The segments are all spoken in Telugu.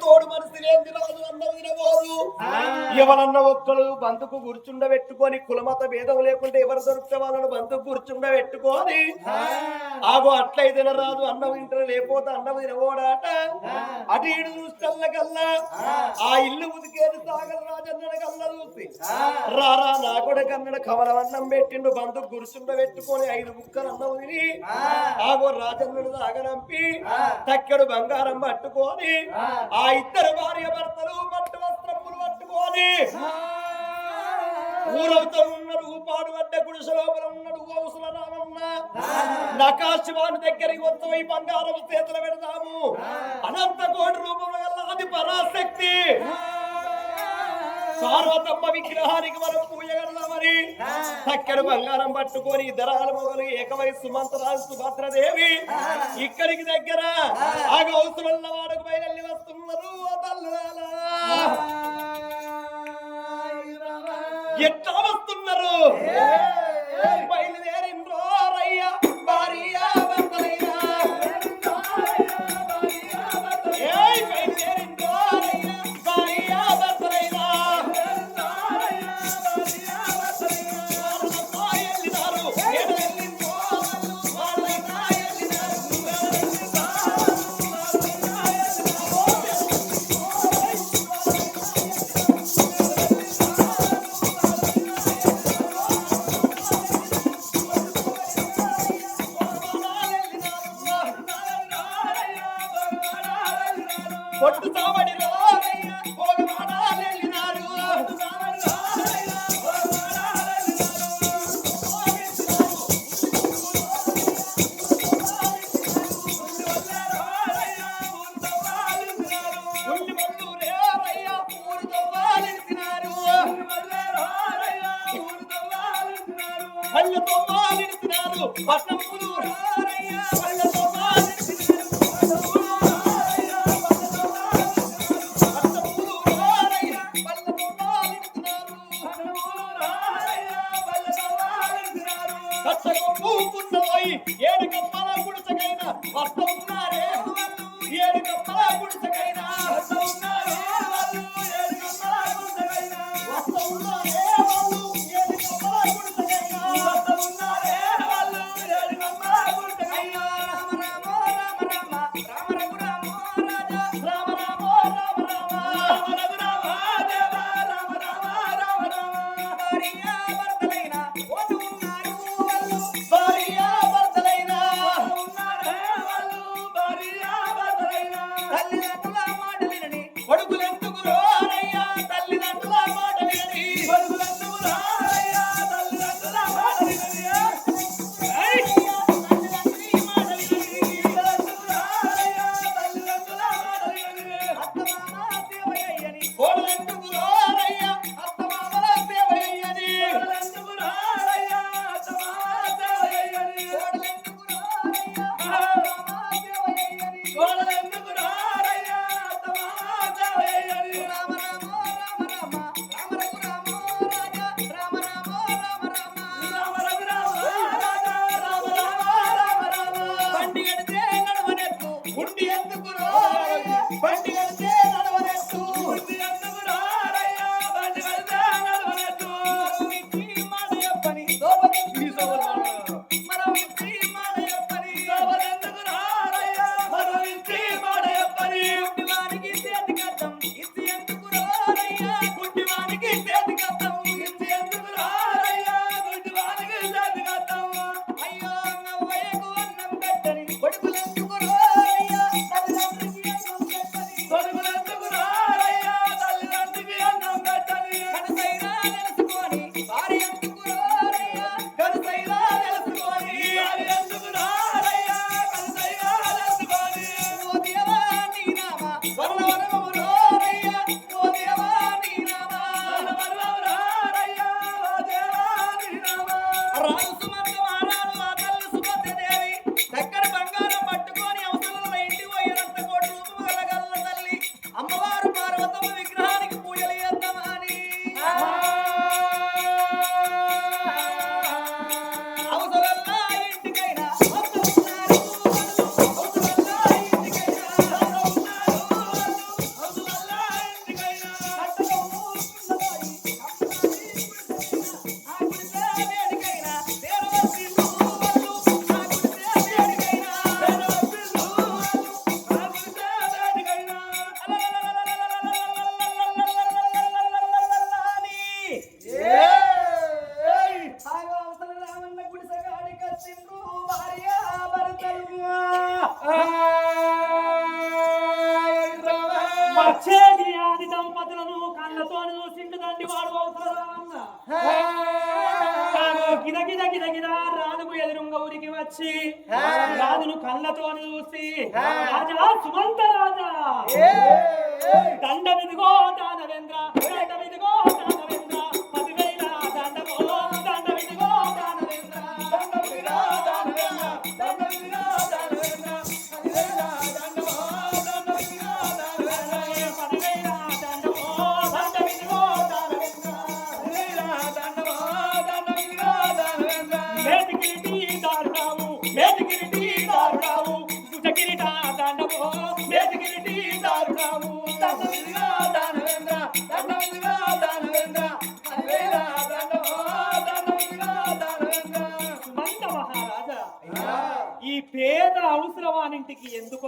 ഹൃദയത്തോട് മനസ്സിലേന്ദ്രാത് വന്നതിനെ ఎవరన్నా ఒక్కరు బంధుకు కూర్చుండబెట్టుకొని కులమత భేదం లేకుండా ఎవరు దొరికితే వాళ్ళను బంధుకు కూర్చుండబెట్టుకొని ఆగో అట్లయి తినరాదు అన్నం ఇంటర్ లేకపోతే అన్నం తినబోడాట. అటు ఇడు చూస్తల్లకల్లా ఆ. ఇల్లు ఉదికేది సాగర రాజన్న కల్లా చూసి. రారా నా కూడా కన్నడ కమలం అన్నం పెట్టిండు బంధుకు కూర్చుండబెట్టుకొని ఐదు ముక్కలు అన్నం తిని ఆగో రాజన్నడు సాగరంపి తక్కెడు బంగారం పట్టుకొని ఆ. ఇద్దరు భార్య భర్తలు పట్టు వస్త్రం పట్టుకోవాలి ఊరవతలు ఉన్నాడు పాడుగడ్డ గుడిసె లోపల ఉన్నాడు గోసుల దగ్గరికి వస్తాం ఈ బంగారం చేతులు పెడతాము. అనంత కోటి రూపంలో అది పరాశక్తి. సార్వతమ్మ విగ్రహానికి మనం పూజ కడదామని అక్కడ బంగారం పట్టుకొని ఇద్దరాల మొగలు ఏకవై సుమంతరాజు సుభద్రదేవి ఇక్కడికి దగ్గర ఆ. గౌతులన్న వాడకు పైన ఎట్లా వస్తున్నారు? వచ్చి రాజును కళ్ళతో చూసి రాజా సుమంత రాజా. దండమిదిగో దానవేంద్ర దండమిదిగో దానవేంద్ర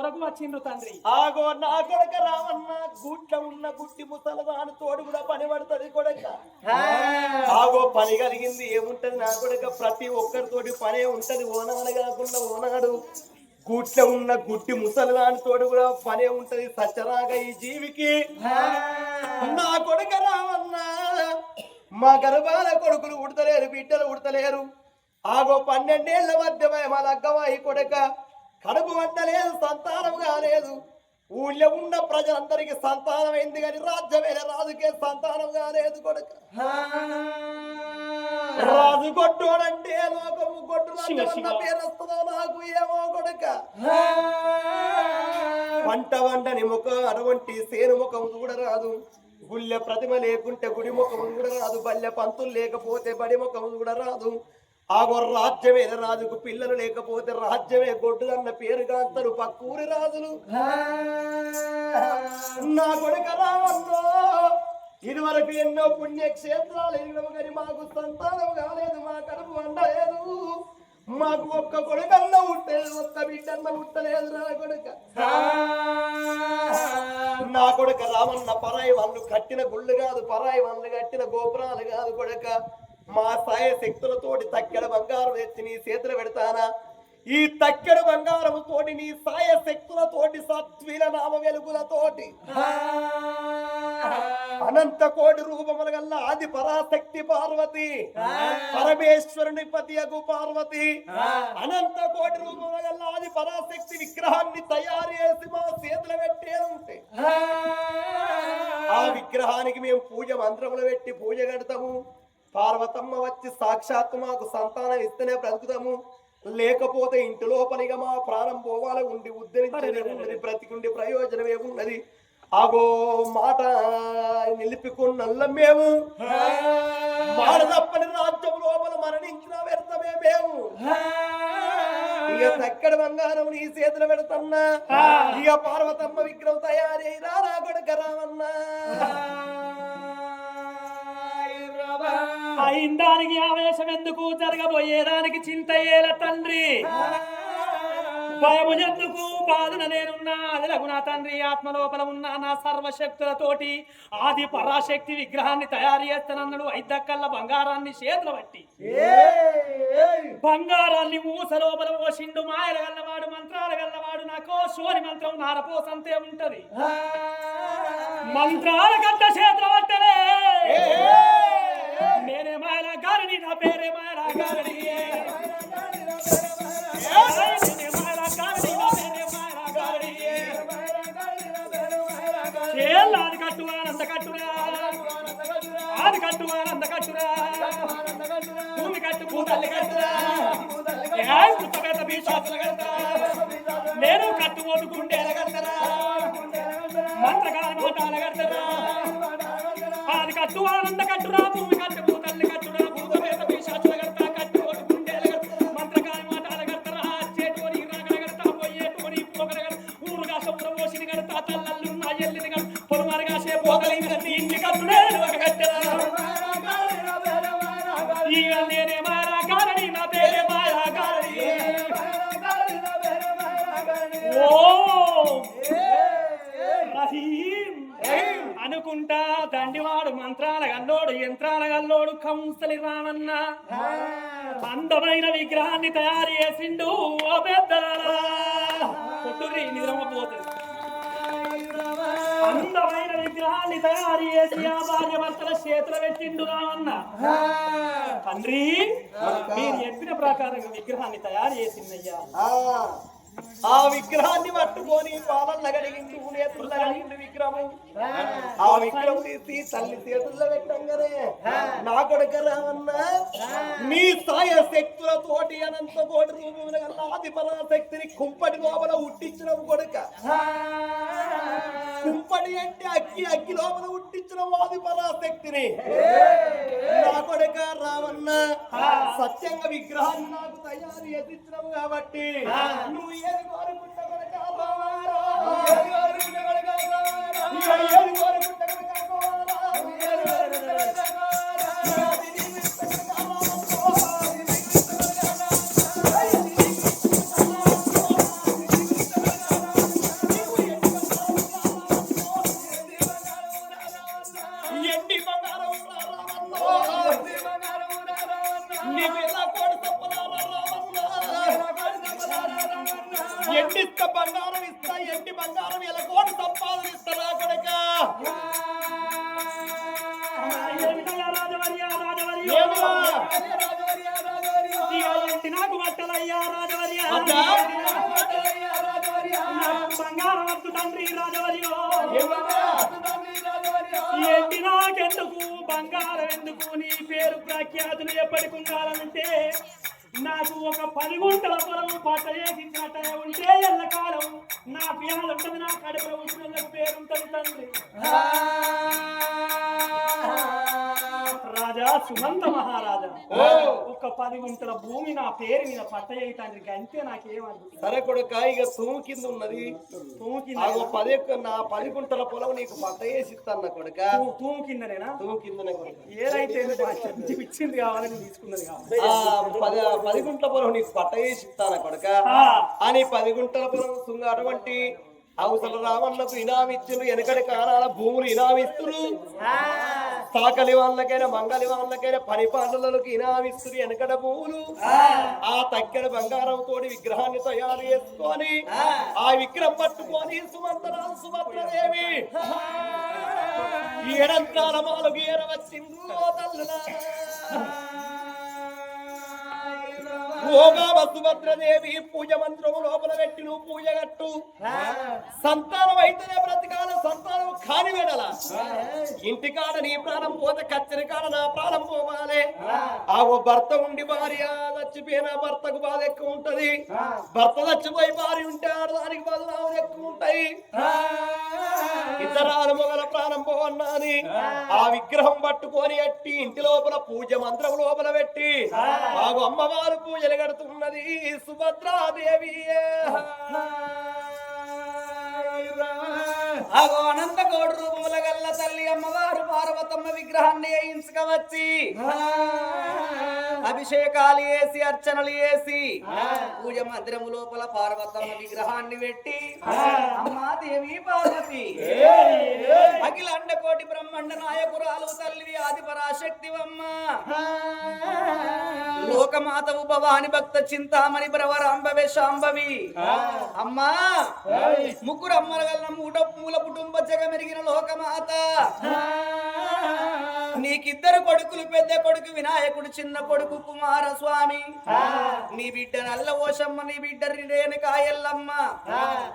ఎందుకొరకు వచ్చిండ్రు తండ్రి. ఆగో నా కొడక రావన్న గుట్ల ఉన్న గుట్టి ముసలదాని తోడు కూడా పని పడుతుంది కొడక. ఆగో పని కలిగింది ఏముంటది నా కొడక? ప్రతి ఒక్కరితోటి పనే ఉంటది ఓనాడు కాకుండా ఓనాడు. గుట్ల ఉన్న గుట్టి ముసలదాని తోడు కూడా పనే ఉంటది సచ్చరాగా ఈ జీవికి. నా కొడుక రావన్న మా గర్భాల కొడుకులు ఉడతలేరు బిడ్డలు ఉడతలేరు. ఆగో పన్నెండేళ్ళ మధ్య మా లగ్గమా ఈ కొడుక. కడుపు వంటలేదు సంతానం కాలేదు ఊళ్ళో ఉన్న ప్రజలందరికీ సంతానం అయింది కానీ రాజ్యమైన రాజుకే సంతానం కాలేదు కొడుక. రాజు కొట్టోడంటే లోకము కొట్టు శివ, రాజ్యం శివ. అన్న పేరు వస్తుందో నాకు ఏమో కొడుక. పంట వండని ముఖ అటువంటి సేను ముఖం చూడరాదు. గుళ్ళె ప్రతిమ లేకుంటే గుడి ముఖం చూడరాదు. బల్లె పంతులు లేకపోతే బడి ముఖం చూడరాదు. ఆగో రాజ్యమే రాజుకు పిల్లలు లేకపోతే రాజ్యమే గొడ్డు అన్న పేరుగా కాంతరు పక్కూరి రాజులు. నా కొడుక రావన్నో ఇదివరకు ఎన్నో పుణ్యక్షేత్రాలు ఎగినము కానీ మాకు సంతానం కాలేదు మా కడుపు వండలేదు. మాకు ఒక్క కొడుకన్న ఉట్టలేదు ఒక్క బిడ్డన్న ఉట్టలేదు నా కొడుక. నా కొడుక రామన్న పరాయి వాళ్ళు కట్టిన గుళ్ళు కాదు పరాయి వాళ్ళు కట్టిన గోపురాలు కాదు కొడుక. మా సాయ శక్తులతోటి తక్కెడ బంగారం ఎత్తి నీ చేతులు పెడతానా? ఈ తక్కెడ బంగారం తోటి నీ సాయ శక్తులతోటి సత్వీల నామ వెలుగులతోటి. అనంత కోటి రూపముల గల్ల ఆది పరాశక్తి పార్వతి. పరమేశ్వరుని పతియగు పార్వతి. అనంత కోటి రూపముల గల్ల ఆది పరాశక్తి విగ్రహాన్ని తయారు చేసి మా చేతులు పెట్టే ఉంటే. ఆ విగ్రహానికి మేము పూజ మంత్రములు పెట్టి పూజ కడతాము. పార్వతమ్మ వచ్చి సాక్షాత్తు మాకు సంతానం ఇస్తేనే బ్రతుకుతాము లేకపోతే ఇంటి లోపలిగా మా ప్రాణం పోవాలి ఉండి ఉద్ధరించేదే ఉన్నది బ్రతికుండి ప్రయోజనం ఏమున్నది? ఆగో మాట నిలిపికున్నల్ల మేము. మాట తప్పని రాజ్యం లోపల మరణించిన వ్యర్థమే మేము. ఇక తక్కడ బంగారం నీ చేతులు పెడతన్నా. ఇక పార్వతమ్మ విగ్రహం తయారై రారా కొడుక రామన్నా అయిందానికి ఆవేశం ఎందుకు? జరగబోయేదానికి చింత ఏల తండ్రి. భయము ఎందుకు? బాధన నేనున్నా. అదిలకు నా తండ్రి. ఆత్మ లోపల ఉన్న నా సర్వశక్తులతోటి ఆది పరాశక్తి విగ్రహాన్ని తయారు చేస్తానన్నాడు ఐదక్కల్ల బంగారాన్ని చేతులు బట్టి బంగారాన్ని మూస లోపల పోసిండు మాయల గల్లవాడు మంత్రాల గల్లవాడు. నాకో సోని మంత్రం నారపోసంతే ఉంటది. మంత్రాల గడ్డ చేతుల పట్టలే పేరే మాయల గారిని నా పేరే మాయల గారిని. అది కట్టువా అంత కట్టురా. అది కట్టువా అంత కట్టురా. భూమి కట్టు భూతల్లి కట్టురా. ఏ పుట్టబెట్ట కడతా నేను కట్టు ఓటు గుండెల కడతారా మంత్రకాల మోటాల కడతారా అది కట్టు ఆనంద కట్టురా భూమి అందమైన విగ్రహాన్ని తయారు చేసిండు ఓ పెద్దలారా కొట్టుర్రి నిద్రపోతుంది అందమైన విగ్రహాన్ని తయారు చేసి ఆ భార్య భర్తల చేతులు పెట్టిండు రావన్న తండ్రి మీరు చెప్పిన ప్రకారంగా విగ్రహాన్ని తయారు చేసిందయ్యా ఆ, విగ్రహాన్ని పట్టుకొని పాలన్న గడిగిండు నేత్రుల గడిగిండు విగ్రహం ఆ విగ్రహం తీసి తల్లి చేతుల్లో పెట్టంగానే నా కొడుక రామన్న మీ సాయ శక్తులతోటి అనంత కోటి రూపముల ఆది పరాశక్తిని కుంపటి లోపల ఉట్టించిన కొడుక. కుంపటి అంటే అక్కి అక్కి లోపల ఉట్టించిన ఆది పరాశక్తిని నా కొడుక రామన్న సత్యంగా విగ్రహాన్ని నాకు తయారు చేసిచ్చినావు కాబట్టి నువ్వు ఏది కోరుకుంటా కొడుక రామారా? ఏది కోరుకుంటా కొడుక రామారా? ఎందుకు నీ పేరు ప్రఖ్యాతులు ఎప్పటికి ఉండాలంటే నాకు ఒక పది గుంటల పొలం పట్ట చేసి కట్ట ఉంటే ఎల్లకాలం నా పిల్లలు ఉంటుంది నా కడుపులో ఉంటున్న పేరు ఉంటుంది తండ్రి సుమంత మహారాజా. ఒక పది గుంటల భూమి నా పేరు మీద పట్ట చేయి తండ్రి అంతే నాకేమద్దు సరే కొడుక ఇక తూము కింద ఉన్నది తూము కింద పది నా పది గుంటల పొలం నీకు పట్ట వేసి ఇస్తాను కొడుక తూము కిందనేనా? తూము కిందనే కొడుక. ఏదైతే ఇచ్చింది కావాలని తీసుకున్నది కావాలి. ఆ, పది పది గుంటల పొలం నీకు పట్ట వేసి ఇస్తాను కొడుక. అని పది గుంటల పొలం సుంగ అటువంటి అవసర రామన్నకు ఇనామిచ్చులు వెనకటి కాలాల భూములు ఇనామిస్తురు సాకలి వాళ్ళకైనా మంగలి వాళ్ళకైనా పని పాటలకు ఇనామిస్తురు వెనకడ భూములు. ఆ. తక్కెడ బంగారం తోటి విగ్రహాన్ని తయారు చేసుకొని ఆ. విగ్రహం పట్టుకొని సుమంతరాలు ఏరవచ్చిందో ఓగామ సుభద్రదేవి పూజ మంత్రము లోపల పెట్టి నువ్వు పూజ కట్టు. సంతానం అయితేనే బ్రతికాల సంతానం కాని వెడల. ఇంటికాడ నీ ప్రాణం పోతే కచ్చరి కాడ నా ప్రాణం పోవాలి. ఆ. ఓ భర్త ఉండి భార్య చచ్చిపోయిన భర్తకు బాధ ఎక్కువ ఉంటది. భర్త చచ్చిపోయి భార్య ఉంటే ఆడదానికి బదులు ఎక్కువ ఉంటాయి. ఇతరాలు మొగల ప్రాణం పోవన్నది ఆ. విగ్రహం పట్టుకొని అట్టి ఇంటి లోపల పూజ మంత్రం లోపల పెట్టి మాకు అమ్మవారు పూజలు కడుతున్నది సుభద్రాదేవి అగో అనంతగోడు రూపముల గల్ల తల్లి అమ్మవారు పార్వతమ్మ విగ్రహాన్ని వేయించుకవచ్చి అభిషేకాలు వేసి అర్చనలు వేసి పూజ మందిరము లోపల పార్వతమ్మ విగ్రహాన్ని పెట్టి అమ్మా దేవి పార్వతి. అఖిల అండకోటి బ్రహ్మాండ నాయకురాలు తల్లి ఆది పరాశక్తివమ్మ. లోకమాతవు భవాని భక్త చింతామణి భ్రవరాంబవే శాంభవి. అమ్మా ముగ్గురు అమ్మల గల్ల మూట మూల కుటుంబ జగమెరిగిన లోకమాత. నీకిద్దరు కొడుకులు పెద్ద కొడుకు వినాయకుడు చిన్న కొడుకు కుమారస్వామి. నీ బిడ్డ నల్ల ఓషమ్మ నీ బిడ్డ రేణుకాయల్లమ్మ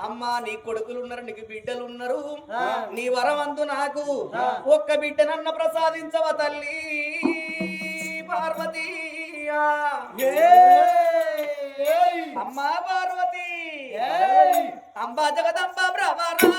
అమ్మా నీ కొడుకులు ఉన్నారు నీకు బిడ్డలు ఉన్నారు. నీ వరమందు నాకు ఒక్క బిడ్డ నన్న ప్రసాదించవ తల్లి పార్వతీ. అమ్మా పార్వతి. అంబా జగదంబ భ్రవరాంబ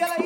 ela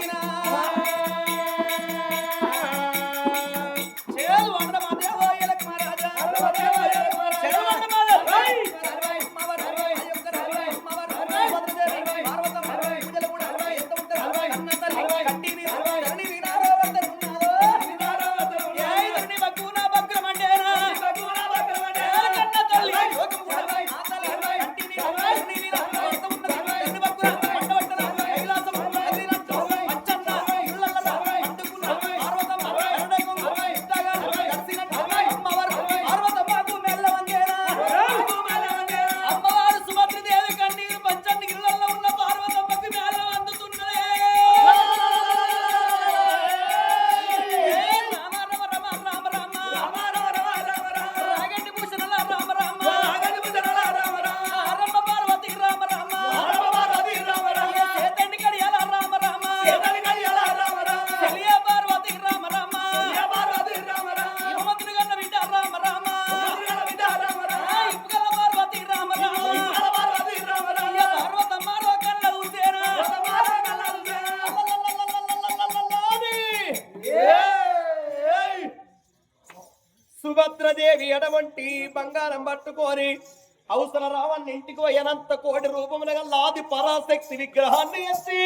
పట్టుకొని అవసర రావణ్ ఇంటికి పోయినంత కోటి రూపముల గల ఆది పరాశక్తి విగ్రహాన్ని ఎత్తి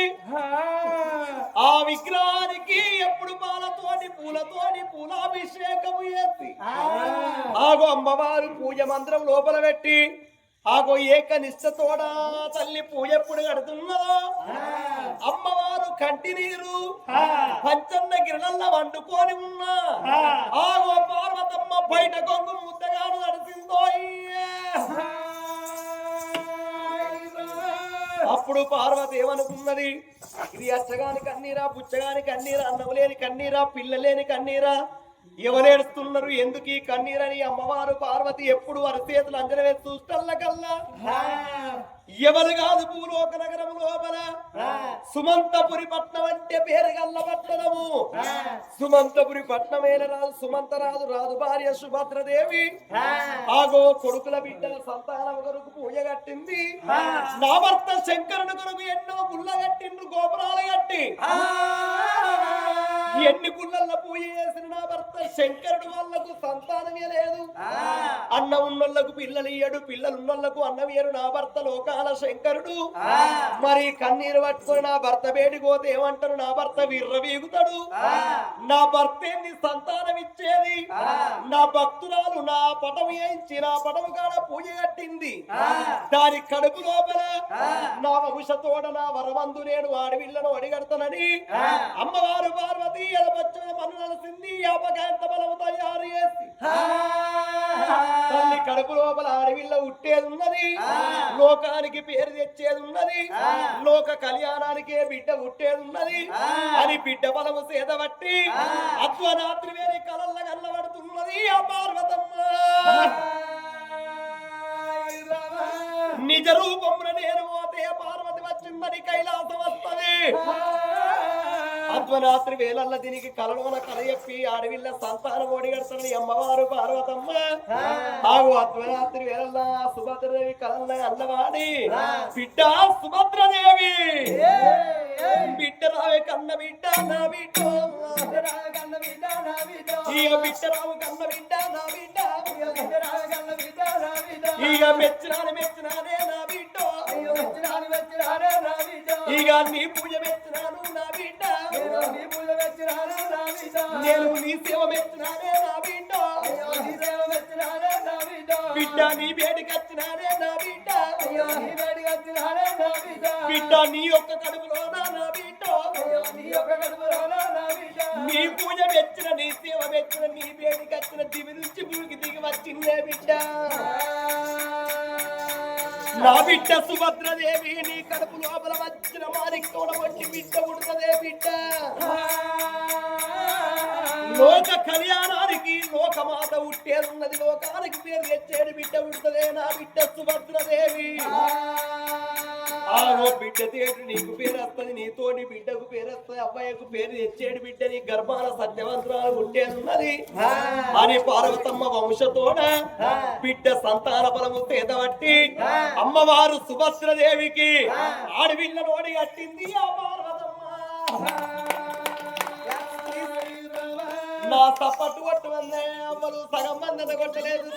ఆ విగ్రహానికి ఎప్పుడు పాలతోటి పూలతోటి పూలాభిషేకము చేసి ఆగో అమ్మవారు పూజ మందిరం లోపల పెట్టి ఆగో ఏక నిష్ఠతోడా తల్లి పూజ ఎప్పుడు కడుతున్నదో? అమ్మవారు కంటి నీరు పంచన్న గిరణల్ల వండుకొని ఉన్నా. ఆగో పార్వతమ్మ బయట కొంగు ముద్దగాను నడిచిందో అప్పుడు పార్వతి ఏమనుకున్నది? ఇది అచ్చగాని కన్నీరా పుచ్చగాని కన్నీరా అన్నవలేని కన్నీరా పిల్లలేని కన్నీరా? ఎవరేడుస్తున్నారు? ఎందుకు ఈ కన్నీరని? అమ్మవారు పార్వతి ఎప్పుడు అరచేతులు అంజన వేసి చూస్తల్లకల్లా ఎవరు కాదు భూలోక నగరం లోపల? సుమంతపురి పట్నం అంటే పేరు గల్ల పట్టణము. సుమంతపురి పట్నమేల రాదు సుమంత రాదు రాదు భార్య సుభద్రదేవి. ఆగో కొడుకుల బిడ్డల సంతానం కొరకు పూజ కట్టింది. నా భర్త శంకరుని కొరకు ఎన్నో గుళ్ళ కట్టిండ్రు గోపురాలు కట్టి. ఎన్ని గుళ్ళల్లో పూజ చేసిన నా భర్త శంకరుడు వాళ్ళకు సంతానమే లేదు. అన్న ఉన్నోళ్ళకు పిల్లలు ఇయ్యడు పిల్లలు ఉన్నోళ్ళకు నా భర్త లోకాల శంకరుడు. మరి కన్నీరు పట్టుకొని నా భర్త బేడిపోతే ఏమంటారు? నా భర్త విర్రవీగుతాడు నా భర్త ఏంది? సంతానం ఇచ్చేది. నా భక్తురాలు నా పటం వేయించి నా పటం కాడ పూజ కట్టింది. దాని కడుపు లోపల నా వంశతోడ నా వరమందు నేను ఆడవిళ్ళను అడిగడతానని అమ్మవారు పార్వతి ఎలపచ్చిన పన్ను నలసింది యాపకాంత బలము తయారు చేసి. తల్లి కడుపు లోపల అడవిలో ఉట్టేది ఉన్నది లోకానికి పేరు తెచ్చేది ఉన్నది లోక కళ్యాణానికి బిడ్డ ఉట్టేది ఉన్నది అని బిడ్డ బలము సేదబట్టి అధ్వరాత్రి వేరే కలల్ల కల్లబడుతున్నది ఆ పార్వతమ్మ. నిజ రూపమున నేను పోతే పార్వతి వచ్చిందని కైలాసం వస్తది. అధ్వరాత్రి వేలల్ల దీనికి కలలోన కల చెప్పి అడవిల్ల సంతానం ఓడిగడతానని అమ్మవారు పార్వతమ్మ. ఆగు అధ్వరాత్రి వేలల్ల సుభద్రదేవి కలల్ల అన్నవాడి బిడ్డ సుభద్రదేవి. బిడ్డ రావే కన్న బిడ్డ నా బిడ్డ ఇక బిడ్డ రావు కన్న బిడ్డ నా బిడ్డ. ఇక మెచ్చినాను మెచ్చినానే నా బిడ్డ. ఇక నీ పూజ మెచ్చినాను నా బిడ్డ. నేను నీ సేవ మెచ్చినానే నా బిడ్డ. బిడ్డ. నీ వేడికి వచ్చినానే నా బిడ్డ. బిడ్డ. నీ యొక్క కడుపులో నా బిడ్డ. నీ పూజ మెచ్చిన నీ సేవ మెచ్చిన నీ వేడికి వచ్చిన దివి నుంచి భూమికి దిగి వచ్చిందే బిడ్డ. నా బిడ్డ సుభద్రదేవి నీ కడుపు లోపల వచ్చిన మారికోడ వంటి బిడ్డ ఉడతదే బిడ్డ. లోక కళ్యాణానికి లోకమాత ఉట్టేదున్నది లోకానికి పేరు తెచ్చేది బిడ్డ ఉడతదే నా బిడ్డ సుభద్రదేవి. ఆగో బిడ్డ తేడు నీకు పేరు వస్తుంది నీతోటి బిడ్డకు పేరు వస్తుంది అబ్బాయికు పేరు తెచ్చేడు బిడ్డ నీ గర్భాల సత్యవంతరాలు ఉట్టేస్తున్నది అని పార్వతమ్మ వంశతోడ బిడ్డ సంతాన బలము తేదబట్టి అమ్మవారు సుభద్రదేవికి ఆడవిల్ల నోడి కట్టింది ఆ పార్వతమ్మ. నా సపట్టు కొట్టు వందే అమ్మలు సగం మంది కొట్టలేదు.